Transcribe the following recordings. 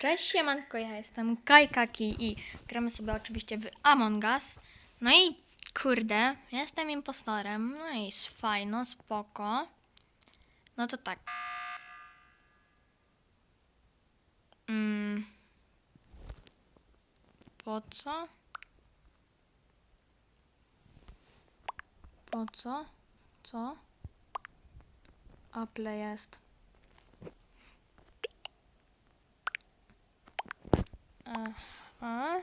Cześć, siemanko, ja jestem Kajkaki i gramy sobie oczywiście w Among Us. No i kurde, jestem impostorem, no i jest fajno, spoko. No to tak. Mm. Po co? Po co? Co? Apple jest. Aha.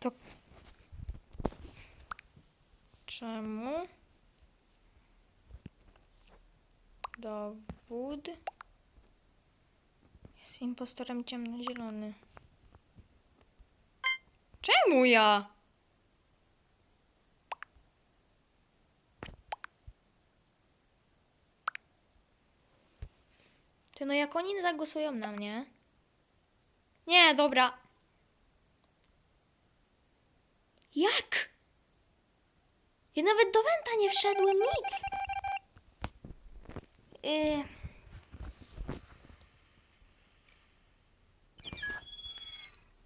To czemu? Dowód jest impostorem ciemnozielony. Czemu ja? Ty no jak oni zagłosują na mnie? Nie, dobra. Jak? Ja nawet do Wenta nie wszedłem, nic. Yy.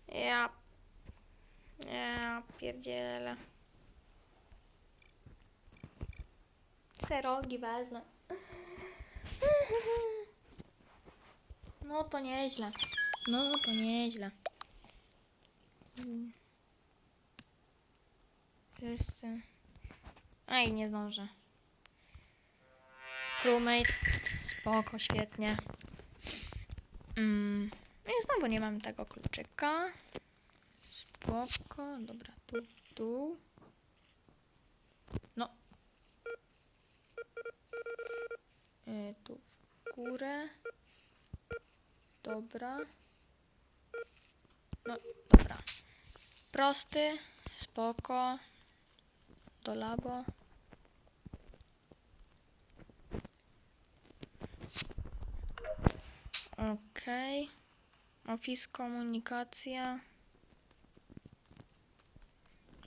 Ja... Ja pierdzielę. Serogi wezmę. No to nieźle. No to nieźle. Wszyscy. Ej, nie zdążę. Crewmate. Spoko, świetnie. Mm. No i znowu nie mam tego kluczyka. Spoko. Dobra, tu, tu. No. Y, tu w górę. Dobra. No, dobra. Prosty, spoko. Do labo. Okej. Office komunikacja.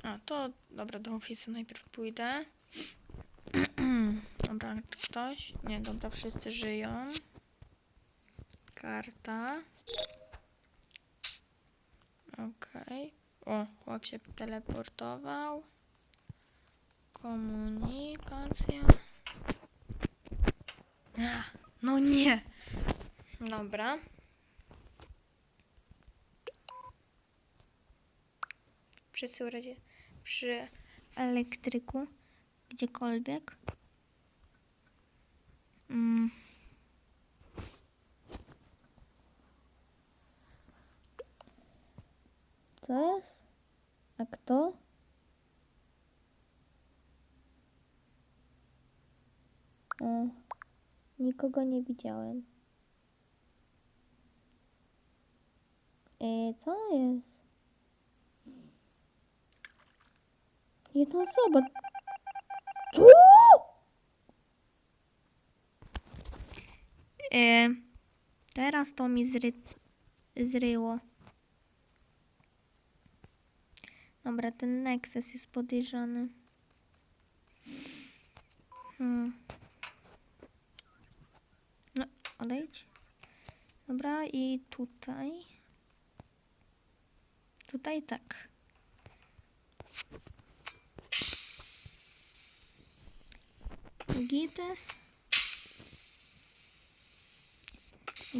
A, to dobra, do ofisu najpierw pójdę. dobra, ktoś? Nie, dobra, wszyscy żyją. Karta. Okej. O, chłop się teleportował. Komunikacja. No nie. Dobra. Wszyscy w razie przy elektryku, gdziekolwiek. Mm. Co jest? A kto? E, nikogo nie widziałem. E, co jest? Jedna osoba. Co? E, teraz to mi zry... zryło. Dobra, ten Nexus jest podejrzany. Hmm. No, odejdź. Dobra, i tutaj. Tutaj tak. Gites.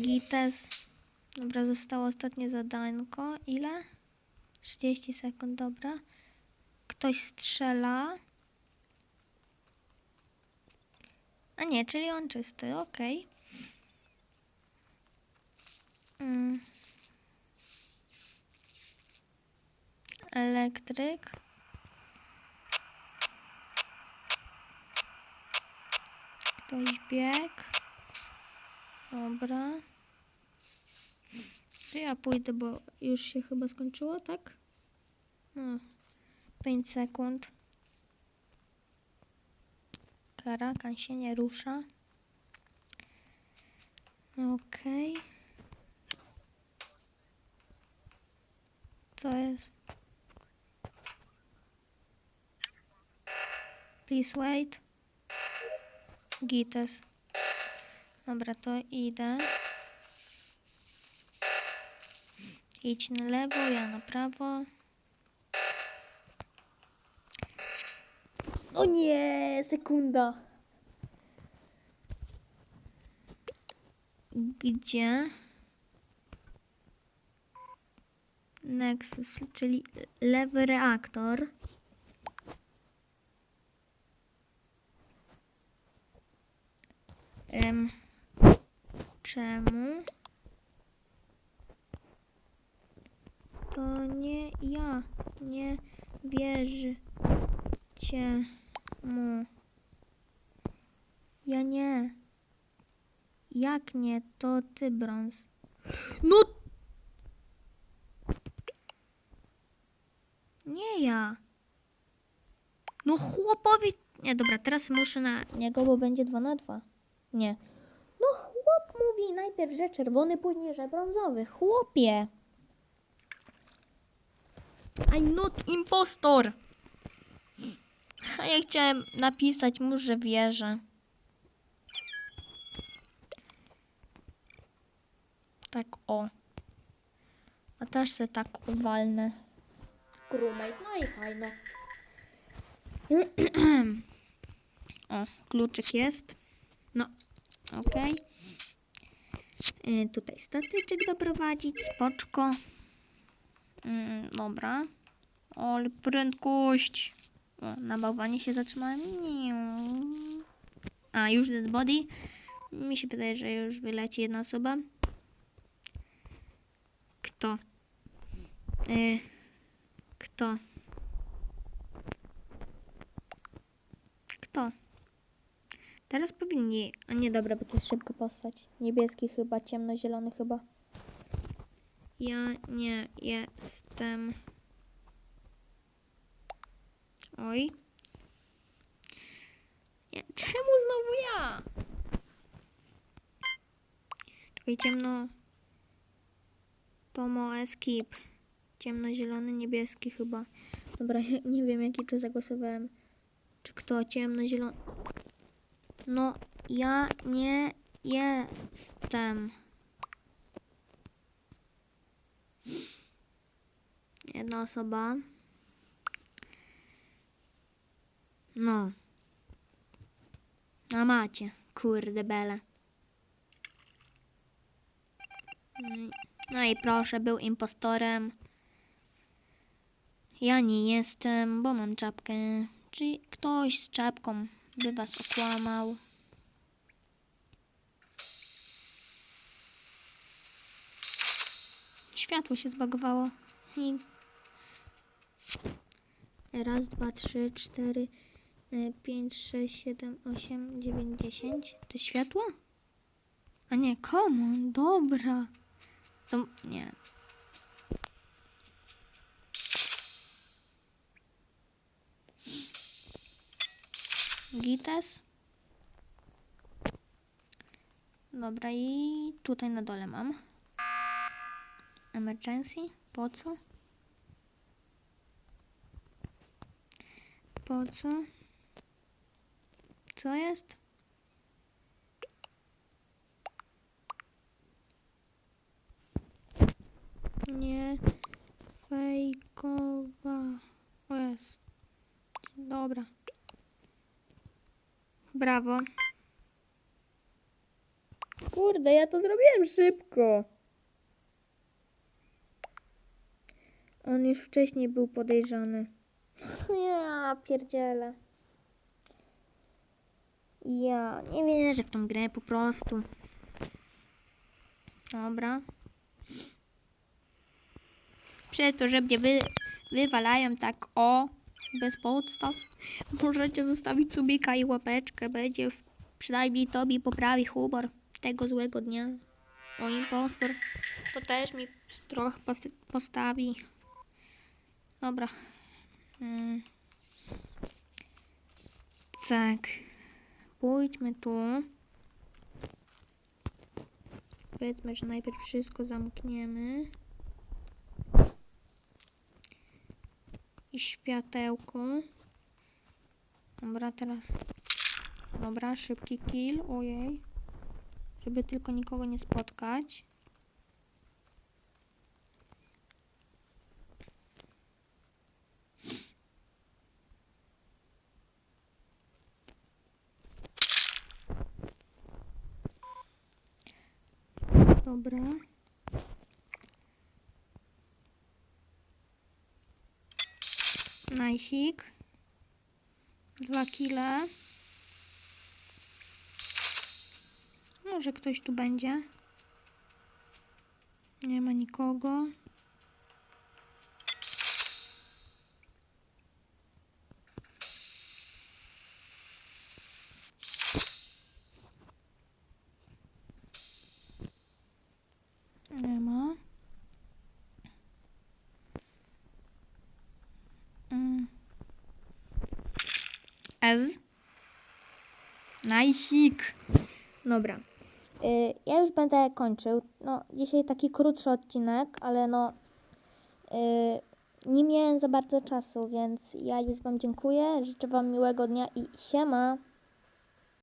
Gites. Dobra, zostało ostatnie zadanko. Ile? 30 sekund, dobra. Ktoś strzela. A nie, czyli on czysty, okej. Mm. Elektryk. Ktoś bieg. Dobra. To ja pójdę, bo już się chyba skończyło, tak? No. 5 sekund. Karakan się nie rusza. Okej. Co jest? Please wait. Gites. Dobra, to idę. Idź na lewo, ja na prawo. O nie, sekunda. Gdzie? Nexus, czyli lewy reaktor. Em, czemu? To nie ja. Nie wierzycie mu. Ja nie. Jak nie? To ty, brąz. No! Nie ja. No chłopowi... Nie, dobra, teraz muszę na niego, bo będzie 2 na 2. Nie. No chłop mówi najpierw, że czerwony, później, że brązowy. Chłopie. I'm not impostor. A ja chciałem napisać mu, że wierzę. Tak o. A też se tak uwalnę. Crewmate, no i fajno. o, kluczyk jest. No, okej. Y, Tutaj statyczek doprowadzić, spoczko. Mm, dobra. O, prędkość. O, na bałwanie się zatrzymałem. A, już dead body. Mi się wydaje, że już wyleci jedna osoba. Kto? Y, kto? Kto? Teraz powinni. A nie, dobra, bo to jest szybko postać. Niebieski chyba, ciemnozielony chyba. Ja nie jestem. Oj. Nie, czemu znowu ja? Czekaj, ciemno. Tomo Skip. Ciemnozielony, niebieski chyba. Dobra, nie wiem jaki to zagłosowałem. Czy kto? Ciemnozielony. No, ja nie jestem. Jedna osoba. No. A macie. Kurde bele. No i proszę, był impostorem. Ja nie jestem, bo mam czapkę. Czy ktoś z czapką by was okłamał? Światło się zbagowało. I... Raz, dwa, trzy, cztery, e, pięć, sześć, siedem, osiem, dziewięć, dziesięć. To światło? A nie, komu? Dobra. To nie. Gites. Dobra, i tutaj na dole mam. Emergency? Po co? Po co? Co jest? Nie fejkowa. O jest. Dobra. Brawo. Kurde, ja to zrobiłem szybko. On już wcześniej był podejrzany. Ja pierdzielę. Ja nie wierzę w tą grę po prostu. Dobra. Przez to, że mnie wy, wywalają tak o, bez podstaw, możecie zostawić subika i łapeczkę. Będzie w, przynajmniej to mi poprawi humor tego złego dnia. O impostor to też mi trochę post- postawi. Dobra. Mm. Tak. Pójdźmy tu. Powiedzmy, że najpierw wszystko zamkniemy. I światełko. Dobra, teraz Dobra, szybki kill. Ojej. Żeby tylko nikogo nie spotkać. Dobra. Najsik. Dwa kile. Może ktoś tu będzie. Nie ma nikogo. Nie ma. Mm. Ez. Najsik. Dobra. Y, ja już będę kończył. No, dzisiaj taki krótszy odcinek, ale no y, nie miałem za bardzo czasu, więc ja już Wam dziękuję. Życzę Wam miłego dnia i siema.